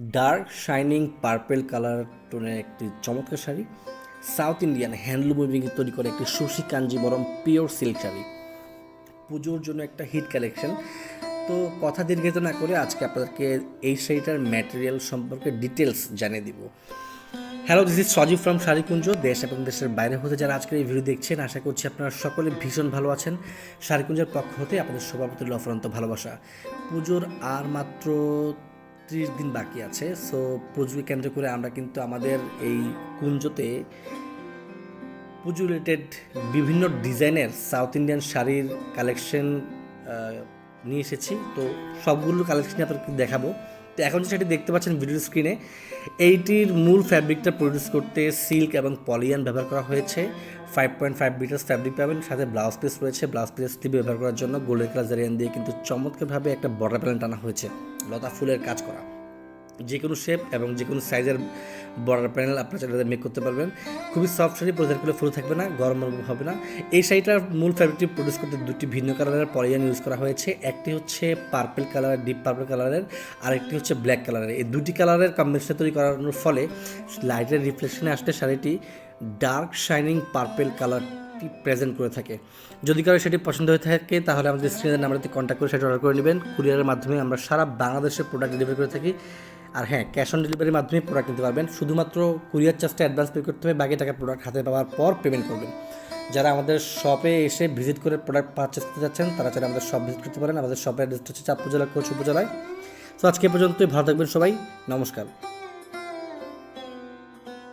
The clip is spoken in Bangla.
ডার্ক, শাইনিং, পার্পেল কালার টোনের একটি চমৎকার sari. South Indian handloom weaving তৈরি করে একটি সুশি কাঞ্জিবরম পিওর সিল্ক শাড়ি। পুজোর জন্য একটা হিট কালেকশন। তো কথা দীর্ঘিত না করে আজকে আপনাদেরকে এই শাড়িটার ম্যাটেরিয়াল সম্পর্কে ডিটেলস জানিয়ে দিব। Hello this is Sajib from Sharikunja দেশ এবং দেশের বাইরে হতে যারা আজকের এই ভিডিও দেখছেন, আশা করছি আপনারা সকলে ভীষণ ভালো আছেন। শাড়িকুঞ্জের পক্ষ হতে আপনাদের সবার প্রতি অফরন্ত ভালোবাসা। পুজোর আর মাত্র ত্রিশ দিন বাকি আছে সো পুজোকে কেন্দ্র করে আমরা কিন্তু আমাদের এই কুঞ্জতে পুজো রিলেটেড বিভিন্ন ডিজাইনের সাউথ ইন্ডিয়ান শাড়ির কালেকশন নিয়ে এসেছি। তো সবগুলো কালেকশন আপনাদেরকে দেখাবো। তো এখন যে শাড়িটি দেখতে পাচ্ছেন ভিডিও স্ক্রিনে এইটির মূল ফ্যাব্রিকটা প্রডিউস করতে সিল্ক এবং পলিয়ান ব্যবহার করা হয়েছে। Five point five metres fabric পাবেন, সাথে ব্লাউজ পিস রয়েছে। ব্লাউজ পিস স্লিভ ব্যবহার করার জন্য গোল্ডেন কালার জারিয়ান দিয়ে কিন্তু চমৎকারভাবে একটা বর্ডার প্যানেল টানা হয়েছে। লতা ফুলের কাজ করা। যে কোনো শেপ এবং যে কোনো সাইজের বর্ডার প্যানেল আপনার চাইলে মেক করতে পারবেন। খুবই সফট শাড়ি করলে ফুল থাকবে না, গরম হবে না। এই শাড়িটার মূল ফ্যাব্রিকটি প্রডিউস করতে দুটি ভিন্ন কালারের পলিয়ান ইউজ করা হয়েছে। একটি হচ্ছে পার্পেল কালারের ডিপ পার্পেল কালারের আর একটি হচ্ছে ব্ল্যাক কালারের এই দুটি কালারের কম্বিনেশন তৈরি করানোর ফলে লাইটের রিফ্লেকশনে আসলে শাড়িটি dark shining purple colour present করে থাকে। যদি কারও সেটি পছন্দ হয়ে থাকে, তাহলে আমাদের স্ক্রিনের নাম্বারতে কন্ট্যাক্ট করে সেটি অর্ডার করে নেবেন। কুরিয়ারের মাধ্যমে আমরা সারা বাংলাদেশে প্রোডাক্ট ডেলিভারি করে থাকি। আর হ্যাঁ ক্যাশ অন ডেলিভারির মাধ্যমে প্রোডাক্ট নিতে পারবেন। শুধুমাত্র কুরিয়ার চার্জটা অ্যাডভান্স পে করতে হবে, বাকি টাকা প্রোডাক্ট হাতে পাওয়ার পর পেমেন্ট করবেন। যারা আমাদের শপে এসে ভিজিট করে প্রোডাক্ট পারচেস করতে যাচ্ছেন, তারা চাইলে আমাদের শপ ভিজিট করতে পারেন। আমাদের শপের অ্যাড্রেসটা হচ্ছে চাঁদপুর জেলা কোচ উপজেলায়। তো আজকে পর্যন্তই, ভালো থাকবেন সবাই। নমস্কার।